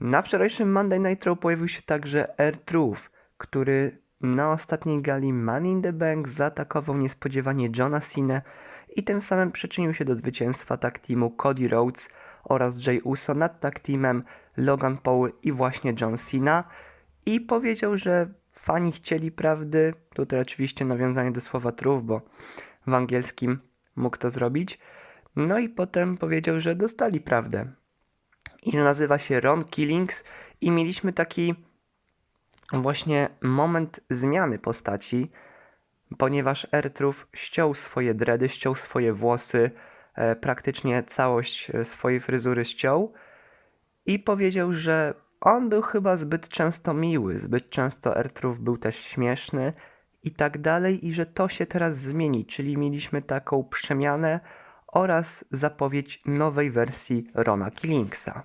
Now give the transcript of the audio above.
Na wczorajszym Monday Night Raw pojawił się także R-Truth, który na ostatniej gali Money in the Bank zaatakował niespodziewanie Johna Cena i tym samym przyczynił się do zwycięstwa tag teamu Cody Rhodes oraz Jay Uso nad tag teamem Logan Paul i właśnie John Cena i powiedział, że fani chcieli prawdy, tutaj oczywiście nawiązanie do słowa truth, bo w angielskim mógł to zrobić, no i potem powiedział, że dostali prawdę i nazywa się Ron Killings i mieliśmy taki właśnie moment zmiany postaci, ponieważ Ertruf ściął swoje dredy, ściął swoje włosy, e, praktycznie całość e, swojej fryzury ściął i powiedział, że on był chyba zbyt często miły, zbyt często Ertruf był też śmieszny i tak dalej i że to się teraz zmieni, czyli mieliśmy taką przemianę oraz zapowiedź nowej wersji Rona Killingsa.